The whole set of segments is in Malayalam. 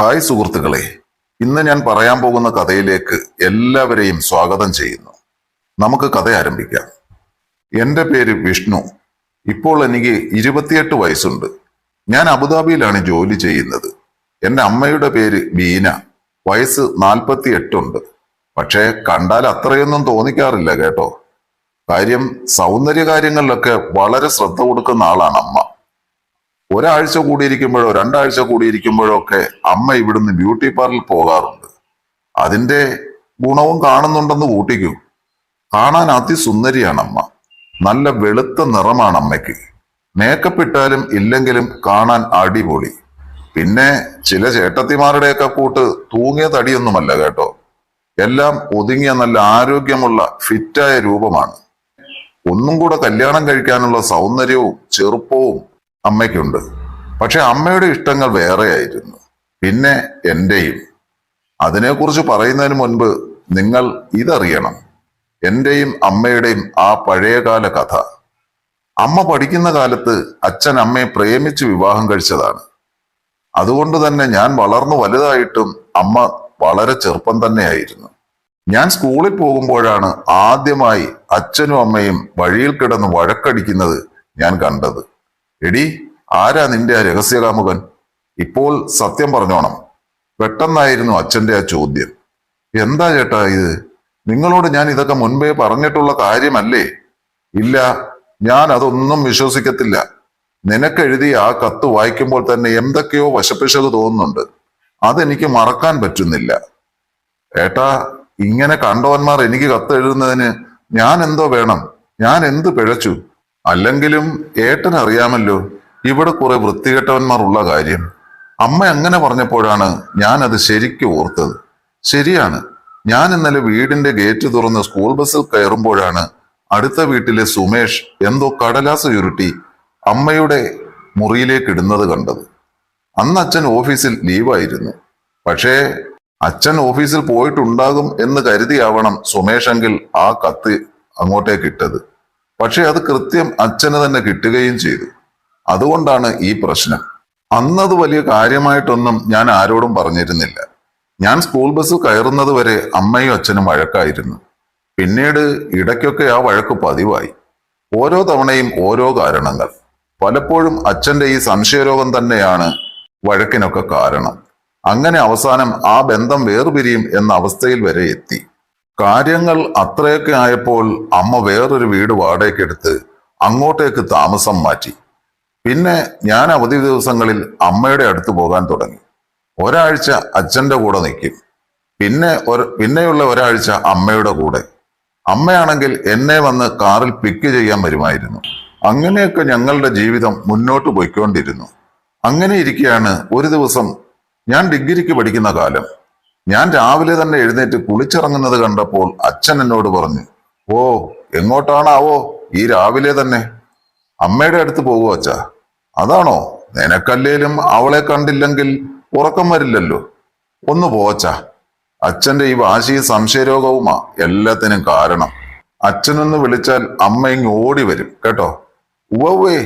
ഹായ് സുഹൃത്തുക്കളെ ഇന്ന് ഞാൻ പറയാൻ പോകുന്ന കഥയിലേക്ക് എല്ലാവരെയും സ്വാഗതം ചെയ്യുന്നു. നമുക്ക് കഥ ആരംഭിക്കാം. എന്റെ പേര് വിഷ്ണു. ഇപ്പോൾ എനിക്ക് ഇരുപത്തിയെട്ട് വയസ്സുണ്ട്. ഞാൻ അബുദാബിയിലാണ് ജോലി ചെയ്യുന്നത്. എന്റെ അമ്മയുടെ പേര് ബീന. വയസ്സ് നാൽപ്പത്തി എട്ടുണ്ട് പക്ഷേ കണ്ടാൽ അത്രയൊന്നും തോന്നിക്കാറില്ല കേട്ടോ. കാര്യം സൗന്ദര്യ കാര്യങ്ങളിലൊക്കെ വളരെ ശ്രദ്ധ കൊടുക്കുന്ന ആളാണ് അമ്മ. ഒരാഴ്ച കൂടിയിരിക്കുമ്പോഴോ രണ്ടാഴ്ച കൂടിയിരിക്കുമ്പോഴോ ഒക്കെ അമ്മ ഇവിടുന്ന് ബ്യൂട്ടി പാർലറിൽ പോകാറുണ്ട്. അതിന്റെ ഗുണവും കാണുന്നുണ്ടെന്ന് കൂട്ടിക്കൂ കാണാൻ അതിസുന്ദരിയാണ് അമ്മ. നല്ല വെളുത്ത നിറമാണ് അമ്മയ്ക്ക്. മേക്കപ്പ് ഇട്ടാലും ഇല്ലെങ്കിലും കാണാൻ അടിപൊളി. പിന്നെ ചില ചേട്ടത്തിമാരുടെയൊക്കെ കൂട്ട് തൂങ്ങിയ തടിയൊന്നുമല്ല കേട്ടോ. എല്ലാം ഒതുങ്ങിയ നല്ല ആരോഗ്യമുള്ള ഫിറ്റായ രൂപമാണ്. ഒന്നും കൂടെ കല്യാണം കഴിക്കാനുള്ള സൗന്ദര്യവും ചെറുപ്പവും അമ്മയ്ക്കുണ്ട്. പക്ഷെ അമ്മയുടെ ഇഷ്ടങ്ങൾ വേറെയായിരുന്നു. പിന്നെ എന്റെയും. അതിനെക്കുറിച്ച് പറയുന്നതിന് മുൻപ് നിങ്ങൾ ഇതറിയണം. എന്റെയും അമ്മയുടെയും ആ പഴയകാല കഥ. അമ്മ പഠിക്കുന്ന കാലത്ത് അച്ഛൻ അമ്മയെ പ്രേമിച്ച് വിവാഹം കഴിച്ചതാണ്. അതുകൊണ്ട് തന്നെ ഞാൻ വളർന്നു വലുതായിട്ടും അമ്മ വളരെ ചെറുപ്പം തന്നെയായിരുന്നു. ഞാൻ സ്കൂളിൽ പോകുമ്പോഴാണ് ആദ്യമായി അച്ഛനും അമ്മയും വഴിയിൽ കിടന്ന് വഴക്കടിക്കുന്നത് ഞാൻ കണ്ടത്. എടി ആരാ നിന്റെ ആ രഹസ്യകാമുകൻ? ഇപ്പോൾ സത്യം പറഞ്ഞോണം. പെട്ടെന്നായിരുന്നു അച്ഛന്റെ ആ ചോദ്യം. എന്താ ചേട്ടാ ഇത്? നിങ്ങളോട് ഞാൻ ഇതൊക്കെ മുൻപേ പറഞ്ഞിട്ടുള്ള കാര്യമല്ലേ? ഇല്ല ഞാൻ അതൊന്നും വിശ്വസിക്കത്തില്ല. നിനക്കെഴുതിയ ആ കത്ത് വായിക്കുമ്പോൾ തന്നെ എന്തൊക്കെയോ വശപ്പിശക് തോന്നുന്നുണ്ട്. അതെനിക്ക് മറക്കാൻ പറ്റുന്നില്ല. ഏട്ടാ ഇങ്ങനെ കണ്ടവന്മാർ എനിക്ക് കത്ത് എഴുതുന്നതിന് ഞാൻ എന്തോ വേണം? ഞാൻ എന്ത് പിഴച്ചു? അല്ലെങ്കിലും ഏട്ടൻ അറിയാമല്ലോ ഇവിടെ കുറെ വൃത്തികെട്ടവന്മാർ ഉള്ള കാര്യം. അമ്മ അങ്ങനെ പറഞ്ഞപ്പോഴാണ് ഞാൻ അത് ശരിക്കും ഓർത്തത്. ശരിയാണ് ഞാൻ ഇന്നലെ വീടിന്റെ ഗേറ്റ് തുറന്ന് സ്കൂൾ ബസ്സിൽ കയറുമ്പോഴാണ് അടുത്ത വീട്ടിലെ സുമേഷ് എന്തോ കടലാസ് ചുരുട്ടി അമ്മയുടെ മുറിയിലേക്ക് ഇടുന്നത് കണ്ടത്. അന്ന് അച്ഛൻ ഓഫീസിൽ ലീവായിരുന്നു പക്ഷേ അച്ഛൻ ഓഫീസിൽ പോയിട്ടുണ്ടാകും എന്ന് കരുതിയാവണം സുമേഷെങ്കിൽ ആ കത്ത് അങ്ങോട്ടേക്ക് ഇട്ടത്. പക്ഷെ അത് കൃത്യം അച്ഛന് തന്നെ കിട്ടുകയും ചെയ്തു. അതുകൊണ്ടാണ് ഈ പ്രശ്നം. അന്നത് വലിയ കാര്യമായിട്ടൊന്നും ഞാൻ ആരോടും പറഞ്ഞിരുന്നില്ല. ഞാൻ സ്കൂൾ ബസ് കയറുന്നത് വരെ അമ്മയും അച്ഛനും വഴക്കായിരുന്നു. പിന്നീട് ഇടയ്ക്കൊക്കെ ആ വഴക്ക് പതിവായി. ഓരോ തവണയും ഓരോ കാരണങ്ങൾ. പലപ്പോഴും അച്ഛന്റെ ഈ സംശയരോഗം തന്നെയാണ് വഴക്കിനൊക്കെ കാരണം. അങ്ങനെ അവസാനം ആ ബന്ധം വേർപിരിയും എന്ന അവസ്ഥയിൽ വരെ എത്തി. കാര്യങ്ങൾ അത്രയൊക്കെ ആയപ്പോൾ അമ്മ വേറൊരു വീട് വാടകയ്ക്കെടുത്ത് അങ്ങോട്ടേക്ക് താമസം മാറ്റി. പിന്നെ ഞാൻ അവധി ദിവസങ്ങളിൽ അമ്മയുടെ അടുത്ത് പോകാൻ തുടങ്ങി. ഒരാഴ്ച അച്ഛന്റെ കൂടെ നിൽക്കും. പിന്നെ ഒരു പിന്നെയുള്ള ഒരാഴ്ച അമ്മയുടെ കൂടെ. അമ്മയാണെങ്കിൽ എന്നെ വന്ന് കാറിൽ പിക്ക് ചെയ്യാൻ വരുമായിരുന്നു. അങ്ങനെയൊക്കെ ഞങ്ങളുടെ ജീവിതം മുന്നോട്ട് പോയിക്കൊണ്ടിരുന്നു. അങ്ങനെ ഇരിക്കുകയാണ് ഒരു ദിവസം ഞാൻ ഡിഗ്രിക്ക് പഠിക്കുന്ന കാലം. ഞാൻ രാവിലെ തന്നെ എഴുന്നേറ്റ് കുളിച്ചിറങ്ങുന്നത് കണ്ടപ്പോൾ അച്ഛൻ എന്നോട് പറഞ്ഞു ഓ എങ്ങോട്ടാണാവോ ഈ രാവിലെ തന്നെ. അമ്മയുടെ അടുത്ത് പോകുമോ അച്ഛാ. അതാണോ? നിനക്കല്ലേലും അവളെ കണ്ടില്ലെങ്കിൽ ഉറക്കം വരില്ലല്ലോ. ഒന്ന് പോവച്ച അച്ഛന്റെ ഈ വാശി സംശയരോഗവുമാ എല്ലാത്തിനും കാരണം. അച്ഛനൊന്ന് വിളിച്ചാൽ അമ്മ ഇങ്ങ് ഓടി വരും കേട്ടോ? ഉവ്വേ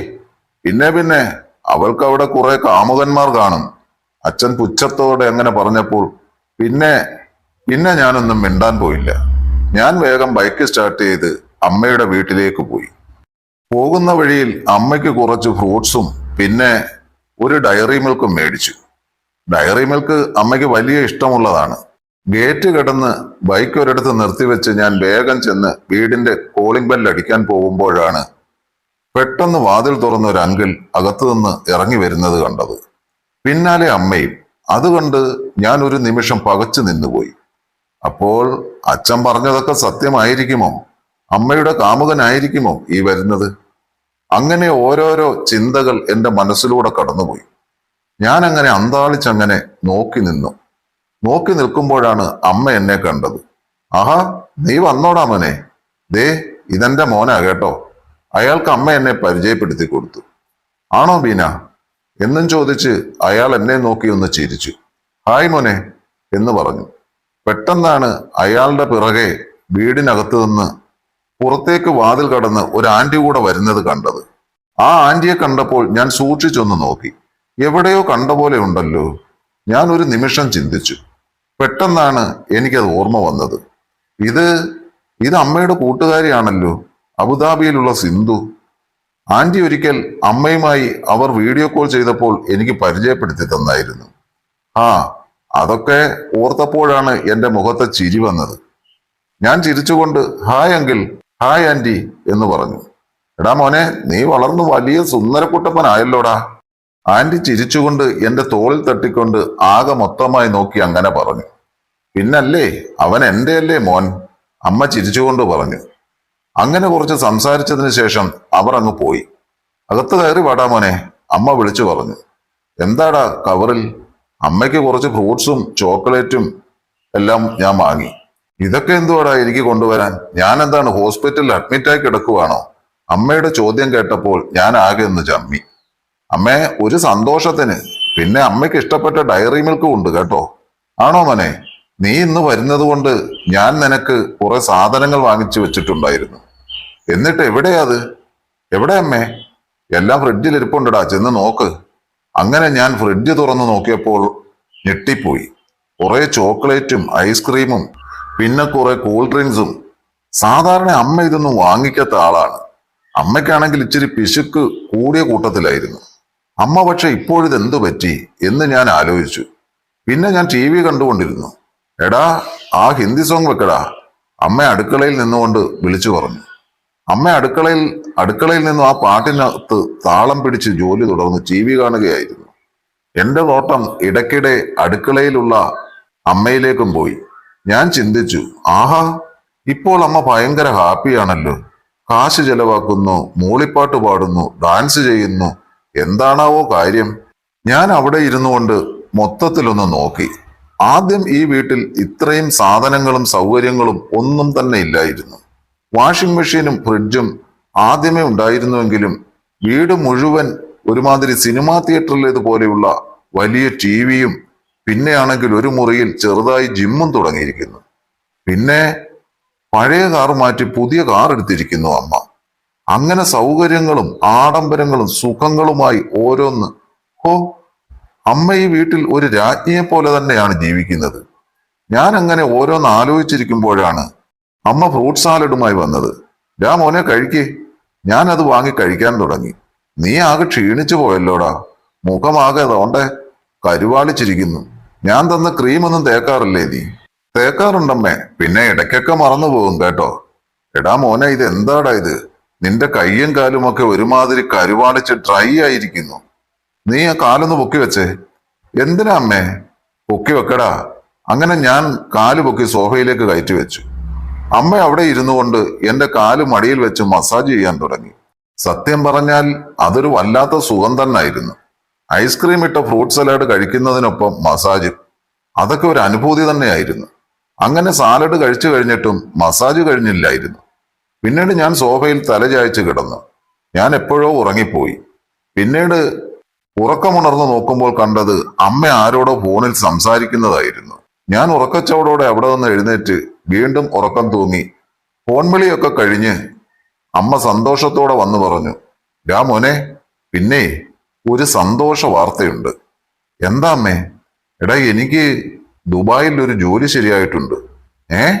പിന്നെ പിന്നെ അവൾക്ക് അവിടെ കുറെ കാമുകന്മാർ കാണും. അച്ഛൻ പുച്ഛത്തോടെ അങ്ങനെ പറഞ്ഞപ്പോൾ പിന്നെ പിന്നെ ഞാനൊന്നും മിണ്ടാൻ പോയില്ല. ഞാൻ വേഗം ബൈക്ക് സ്റ്റാർട്ട് ചെയ്ത് അമ്മയുടെ വീട്ടിലേക്ക് പോയി. പോകുന്ന വഴിയിൽ അമ്മയ്ക്ക് കുറച്ച് ഫ്രൂട്ട്സും പിന്നെ ഒരു ഡയറി മിൽക്കും മേടിച്ചു. ഡയറി മിൽക്ക് അമ്മയ്ക്ക് വലിയ ഇഷ്ടമുള്ളതാണ്. ഗേറ്റ് കിടന്ന് ബൈക്ക് ഒരിടത്ത് നിർത്തിവെച്ച് ഞാൻ വേഗം ചെന്ന് വീടിന്റെ കോളിംഗ് ബെൽ അടിക്കാൻ പോകുമ്പോഴാണ് പെട്ടെന്ന് വാതിൽ തുറന്ന ഒരു അങ്കിൾ അകത്തുനിന്ന് ഇറങ്ങി വരുന്നത് കണ്ടത്. പിന്നാലെ അമ്മയും അതുകൊണ്ട് ഞാൻ ഒരു നിമിഷം പകച്ചു നിന്നുപോയി. അപ്പോൾ അച്ഛൻ പറഞ്ഞതൊക്കെ സത്യമായിരിക്കുമോ? അമ്മയുടെ കാമുകനായിരിക്കുമോ ഈ വരുന്നത്? അങ്ങനെ ഓരോരോ ചിന്തകൾ എന്റെ മനസ്സിലൂടെ കടന്നുപോയി. ഞാൻ അങ്ങനെ അന്താളിച്ചങ്ങനെ നോക്കി നിന്നു. നോക്കി നിൽക്കുമ്പോഴാണ് അമ്മ എന്നെ കണ്ടത്. ആഹാ നീ വന്നോടാ മോനെ. ദേ ഇതെന്റെ മോനാ കേട്ടോ. അയാൾക്ക് അമ്മ എന്നെ പരിചയപ്പെടുത്തി കൊടുത്തു. ആണോ ബീന? എന്നും ചോദിച്ച് അയാൾ എന്നെ നോക്കി ഒന്ന് ചിരിച്ചു. ഹായ് മോനെ എന്ന് പറഞ്ഞു. പെട്ടെന്നാണ് അയാളുടെ പിറകെ വീടിനകത്ത് നിന്ന് പുറത്തേക്ക് വാതിൽ കടന്ന് ഒരു ആന്റി കൂടെ വരുന്നത് കണ്ടത്. ആ ആന്റിയെ കണ്ടപ്പോൾ ഞാൻ സൂക്ഷിച്ചൊന്ന് നോക്കി. എവിടെയോ കണ്ട പോലെ ഉണ്ടല്ലോ. ഞാൻ ഒരു നിമിഷം ചിന്തിച്ചു. പെട്ടെന്നാണ് എനിക്കത് ഓർമ്മ വന്നത്. ഇത് ഇത് അമ്മയുടെ കൂട്ടുകാരിയാണല്ലോ. അബുദാബിയിലുള്ള സിന്ധു. ആന്റി ഒരിക്കൽ അമ്മയുമായി അവർ വീഡിയോ കോൾ ചെയ്തപ്പോൾ എനിക്ക് പരിചയപ്പെടുത്തി തന്നായിരുന്നു. ആ അതൊക്കെ ഓർത്തപ്പോഴാണ് എന്റെ മുഖത്തെ ചിരി വന്നത്. ഞാൻ ചിരിച്ചുകൊണ്ട് ഹായ് അങ്കിൾ ഹായ് ആന്റി എന്ന് പറഞ്ഞു. എടാ മോനെ നീ വളർന്നു വലിയ സുന്ദരക്കുട്ടപ്പനായല്ലോടാ. ആന്റി ചിരിച്ചുകൊണ്ട് എന്റെ തോളിൽ തട്ടിക്കൊണ്ട് ആകെ മൊത്തമായി നോക്കി അങ്ങനെ പറഞ്ഞു. പിന്നല്ലേ അവൻ എന്റെ അല്ലേ മോൻ? അമ്മ ചിരിച്ചുകൊണ്ട് പറഞ്ഞു. അങ്ങനെ കുറച്ച് സംസാരിച്ചതിന് ശേഷം അവർ അങ്ങ് പോയി. അകത്ത് കയറി വാടാ മോനെ അമ്മ വിളിച്ചു പറഞ്ഞു. എന്താടാ കവറിൽ? അമ്മയ്ക്ക് കുറച്ച് ഫ്രൂട്ട്സും ചോക്ലേറ്റും എല്ലാം ഞാൻ വാങ്ങി. ഇതൊക്കെ എന്തുവാടാ എനിക്ക് കൊണ്ടുവരാൻ? ഞാൻ എന്താണ് ഹോസ്പിറ്റലിൽ അഡ്മിറ്റായി കിടക്കുവാണോ? അമ്മയുടെ ചോദ്യം കേട്ടപ്പോൾ ഞാൻ ആകെ ഒന്ന് ചമ്മി. അമ്മേ ഒരു സന്തോഷത്തിന്. പിന്നെ അമ്മയ്ക്ക് ഇഷ്ടപ്പെട്ട ഡയറി മിൽക്കും ഉണ്ട് കേട്ടോ. ആണോ മോനെ? നീ ഇന്ന് വരുന്നത് കൊണ്ട് ഞാൻ നിനക്ക് കുറെ സാധനങ്ങൾ വാങ്ങിച്ചു വെച്ചിട്ടുണ്ടായിരുന്നു. എന്നിട്ട് എവിടെയാ അത്? എവിടെ അമ്മേ? എല്ലാം ഫ്രിഡ്ജിൽ ഇരിപ്പുണ്ടടാ ചെന്ന് നോക്ക്. അങ്ങനെ ഞാൻ ഫ്രിഡ്ജ് തുറന്നു നോക്കിയപ്പോൾ ഞെട്ടിപ്പോയി. കുറെ ചോക്ലേറ്റും ഐസ്ക്രീമും പിന്നെ കുറെ കൂൾ ഡ്രിങ്ക്സും സാധാരണ അമ്മ ഇതൊന്നും വാങ്ങിക്കാത്ത ആളാണ്. അമ്മയ്ക്കാണെങ്കിൽ ഇച്ചിരി പിശുക്ക് കൂടിയ കൂട്ടത്തിലായിരുന്നു. അമ്മ പക്ഷെ ഇപ്പോഴിത് എന്തു പറ്റി എന്ന് ഞാൻ ആലോചിച്ചു. പിന്നെ ഞാൻ ടി വി കണ്ടുകൊണ്ടിരുന്നു. എടാ ആ ഹിന്ദി സോങ് വെക്കടാ. അമ്മ അടുക്കളയിൽ നിന്നുകൊണ്ട് വിളിച്ചു പറഞ്ഞു. അമ്മ അടുക്കളയിൽ അടുക്കളയിൽ നിന്നും ആ പാട്ടിനകത്ത് താളം പിടിച്ച് ജോലി തുടർന്ന് ടി വി കാണുകയായിരുന്നു. എന്റെ നോട്ടം ഇടയ്ക്കിടെ അടുക്കളയിലുള്ള അമ്മയിലേക്കും പോയി. ഞാൻ ചിന്തിച്ചു ആഹാ ഇപ്പോൾ അമ്മ ഭയങ്കര ഹാപ്പിയാണല്ലോ കാശ് ചെലവാക്കുന്നു മൂളിപ്പാട്ട് പാടുന്നു ഡാൻസ് ചെയ്യുന്നു. എന്താണാവോ കാര്യം? ഞാൻ അവിടെ ഇരുന്നു കൊണ്ട് മൊത്തത്തിലൊന്ന് നോക്കി. ആദ്യം ഈ വീട്ടിൽ ഇത്രയും സാധനങ്ങളും സൗകര്യങ്ങളും ഒന്നും തന്നെ ഇല്ലായിരുന്നു. വാഷിംഗ് മെഷീനും ഫ്രിഡ്ജും ആദ്യമേ ഉണ്ടായിരുന്നുവെങ്കിലും വീട് മുഴുവൻ ഒരുമാതിരി സിനിമാ തിയേറ്ററിലേതുപോലെയുള്ള വലിയ ടി വിയും പിന്നെയാണെങ്കിൽ ഒരു മുറിയിൽ ചെറുതായി ജിമ്മും തുടങ്ങിയിരിക്കുന്നു. പിന്നെ പഴയ കാർ മാറ്റി പുതിയ കാർ എടുത്തിരിക്കുന്നു അമ്മ. അങ്ങനെ സൗകര്യങ്ങളും ആഡംബരങ്ങളും സുഖങ്ങളുമായി ഓരോന്ന്. ഹോ അമ്മ ഈ വീട്ടിൽ ഒരു രാജ്ഞിയെ പോലെ തന്നെയാണ് ജീവിക്കുന്നത്. ഞാൻ അങ്ങനെ ഓരോന്ന് ആലോചിച്ചിരിക്കുമ്പോഴാണ് അമ്മ ഫ്രൂട്ട് സാലഡുമായി വന്നത്. രാ മോനെ കഴിക്കേ. ഞാൻ അത് വാങ്ങി കഴിക്കാൻ തുടങ്ങി. നീ ആകെ ക്ഷീണിച്ചു പോയല്ലോടാ. മുഖമാകെ തോണ്ടെ കരുവാളിച്ചിരിക്കുന്നു. ഞാൻ തന്ന ക്രീമൊന്നും തേക്കാറില്ലേ നീ? തേക്കാറുണ്ടമ്മേ. പിന്നെ ഇടയ്ക്കൊക്കെ മറന്നു പോകും കേട്ടോ. എടാ മോനെ ഇത് എന്താടാ ഇത്? നിന്റെ കയ്യും കാലും ഒക്കെ ഒരുമാതിരി കരുവാളിച്ച് ഡ്രൈ ആയിരിക്കുന്നു. നീ ആ കാലൊന്ന് പൊക്കി വെച്ചേ. എന്തിനാ അമ്മേ? പൊക്കി വെക്കടാ. അങ്ങനെ ഞാൻ കാൽ പൊക്കി സോഫയിലേക്ക് കയറ്റി വെച്ചു. അമ്മ അവിടെ ഇരുന്നു കൊണ്ട് എന്റെ കാൽ മടിയിൽ വെച്ച് മസാജ് ചെയ്യാൻ തുടങ്ങി. സത്യം പറഞ്ഞാൽ അതൊരു വല്ലാത്ത സുഖം തന്നായിരുന്നു. ഐസ്ക്രീം ഇട്ട ഫ്രൂട്ട് സലാഡ് കഴിക്കുന്നതിനൊപ്പം മസാജും. അതൊക്കെ ഒരു അനുഭൂതി തന്നെയായിരുന്നു. അങ്ങനെ സാലഡ് കഴിച്ചു കഴിഞ്ഞിട്ടും മസാജ് കഴിഞ്ഞില്ലായിരുന്നു. പിന്നീട് ഞാൻ സോഫയിൽ തലചായ്ച്ച് കിടന്നു. ഞാൻ എപ്പോഴോ ഉറങ്ങിപ്പോയി. പിന്നീട് ഉറക്കമുണർന്നു നോക്കുമ്പോൾ കണ്ടത് അമ്മ ആരോടോ ഫോണിൽ സംസാരിക്കുന്നതായിരുന്നു. ഞാൻ ഉറക്കച്ചവടോടെ അവിടെ നിന്ന് എഴുന്നേറ്റ് വീണ്ടും ഉറക്കം തൂങ്ങി. ഫോൺ വിളിയൊക്കെ കഴിഞ്ഞ് അമ്മ സന്തോഷത്തോടെ വന്നു പറഞ്ഞു രാ മോനെ പിന്നെ ഒരു സന്തോഷ വാർത്തയുണ്ട്. എന്താ അമ്മേ? എടാ എനിക്ക് ദുബായിൽ ഒരു ജോലി ശരിയായിട്ടുണ്ട്. ഏ?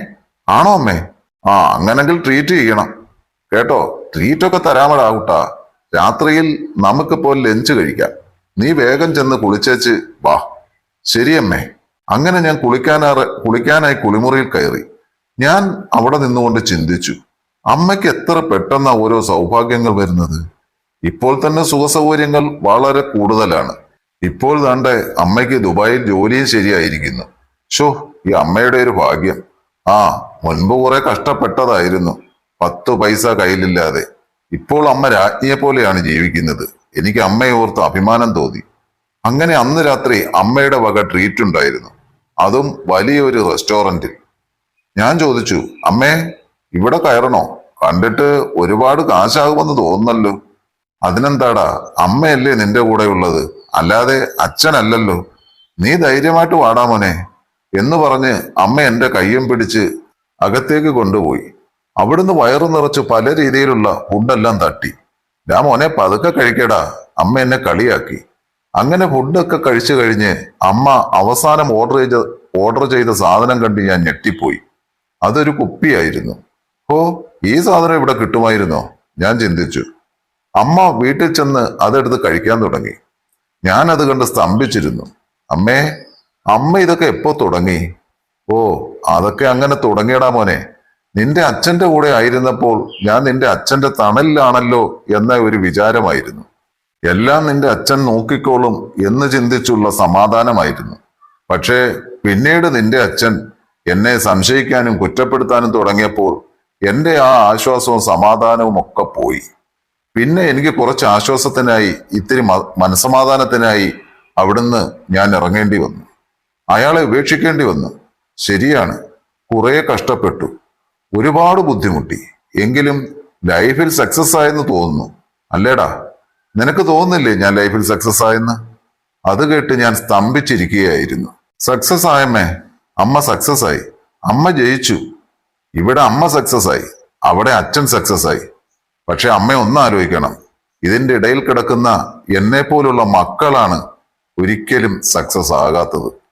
ആണോ അമ്മേ? ആ അങ്ങനെങ്കിൽ ട്രീറ്റ് ചെയ്യണം. കേട്ടോ ട്രീറ്റ് ഒക്കെ തരാമടാ കുട്ടാ. രാത്രിയിൽ നമുക്കിപ്പോൾ ലഞ്ച് കഴിക്കാം. നീ വേഗം ചെന്ന് കുളിച്ചേച്ച് വാ. ശരിയമ്മേ അങ്ങനെ ഞാൻ കുളിക്കാനാറ് കുളിക്കാനായി കുളിമുറിയിൽ കയറി. ഞാൻ അവിടെ നിന്നുകൊണ്ട് ചിന്തിച്ചു അമ്മയ്ക്ക് എത്ര പെട്ടെന്ന ഓരോ സൗഭാഗ്യങ്ങൾ വരുന്നത്. ഇപ്പോൾ തന്നെ സുഖസൗകര്യങ്ങൾ വളരെ കൂടുതലാണ്. ഇപ്പോൾ താണ്ടെ അമ്മയ്ക്ക് ദുബായിൽ ജോലിയും ശരിയായിരിക്കുന്നു. ഷോ ഈ അമ്മയുടെ ഒരു ഭാഗ്യം. ആ മുൻപ് കുറെ കഷ്ടപ്പെട്ടതായിരുന്നു. പത്ത് പൈസ കയ്യിലില്ലാതെ. ഇപ്പോൾ അമ്മ രാജ്ഞിയെ പോലെയാണ് ജീവിക്കുന്നത്. എനിക്ക് അമ്മയെ ഓർത്ത് അഭിമാനം തോന്നി. അങ്ങനെ അന്ന് രാത്രി അമ്മയുടെ വക ട്രീറ്റ് ഉണ്ടായിരുന്നു. അതും വലിയൊരു റെസ്റ്റോറന്റിൽ ഞാൻ ചോദിച്ചു അമ്മേ ഇവിടെ കയറണോ? കണ്ടിട്ട് ഒരുപാട് കാശാകുമെന്ന് തോന്നുന്നല്ലോ. അതിനെന്താടാ? അമ്മയല്ലേ നിന്റെ കൂടെ ഉള്ളത് അല്ലാതെ അച്ഛനല്ലല്ലോ. നീ ധൈര്യമായിട്ട് വാടാമോനെ എന്ന് പറഞ്ഞ് അമ്മ എന്റെ കയ്യും പിടിച്ച് അകത്തേക്ക് കൊണ്ടുപോയി. അവിടുന്ന് വയറു നിറച്ച് പല രീതിയിലുള്ള ഫുഡെല്ലാം തട്ടി. ഞാൻ മോനെ പതുക്കെ കഴിക്കടാ. അമ്മ എന്നെ കളിയാക്കി. അങ്ങനെ ഫുഡൊക്കെ കഴിച്ചു കഴിഞ്ഞ് അമ്മ അവസാനം ഓർഡർ ചെയ്ത ഓർഡർ ചെയ്ത സാധനം കണ്ട് ഞാൻ ഞെട്ടിപ്പോയി. അതൊരു കുപ്പിയായിരുന്നു. ഓ ഈ സാധനം ഇവിടെ കിട്ടുമായിരുന്നോ? ഞാൻ ചിന്തിച്ചു. അമ്മ വീട്ടിൽ ചെന്ന് അതെടുത്ത് കഴിക്കാൻ തുടങ്ങി. ഞാൻ അത് കണ്ട് സ്തംഭിച്ചിരുന്നു. അമ്മേ അമ്മ ഇതൊക്കെ എപ്പോ തുടങ്ങി? ഓ അതൊക്കെ അങ്ങനെ തുടങ്ങിയടാ മോനെ. നിന്റെ അച്ഛന്റെ കൂടെ ആയിരുന്നപ്പോൾ ഞാൻ നിന്റെ അച്ഛന്റെ തണലിലാണല്ലോ എന്ന ഒരു വിചാരമായിരുന്നു. എല്ലാം നിന്റെ അച്ഛൻ നോക്കിക്കോളും എന്ന് ചിന്തിച്ചുള്ള സമാധാനമായിരുന്നു. പക്ഷേ പിന്നീട് നിന്റെ അച്ഛൻ എന്നെ സംശയിക്കാനും കുറ്റപ്പെടുത്താനും തുടങ്ങിയപ്പോൾ എന്റെ ആ ആശ്വാസവും സമാധാനവും ഒക്കെ പോയി. പിന്നെ എനിക്ക് കുറച്ച് ആശ്വാസത്തിനായി ഇത്തിരി മനസമാധാനത്തിനായി അവിടുന്ന് ഞാൻ ഇറങ്ങേണ്ടി വന്നു. അയാളെ ഉപേക്ഷിക്കേണ്ടി വന്നു. ശരിയാണ് കുറെ കഷ്ടപ്പെട്ടു. ഒരുപാട് ബുദ്ധിമുട്ടി. എങ്കിലും ലൈഫിൽ സക്സസ് ആയെന്ന് തോന്നുന്നു. അല്ലേടാ നിനക്ക് തോന്നുന്നില്ലേ ഞാൻ ലൈഫിൽ സക്സസ് ആയെന്ന്? അത് കേട്ട് ഞാൻ സ്തംഭിച്ചിരിക്കുകയായിരുന്നു. സക്സസ് ആയമ്മേ അമ്മ സക്സസ് ആയി. അമ്മ ജയിച്ചു. ഇവിടെ അമ്മ സക്സസ് ആയി. അവിടെ അച്ഛൻ സക്സസ് ആയി. പക്ഷെ അമ്മ ഒന്ന് ആലോചിക്കണം. ഇതിന്റെ ഇടയിൽ കിടക്കുന്ന എന്നെ പോലുള്ള മക്കളാണ് ഒരിക്കലും സക്സസ് ആകാത്തത്.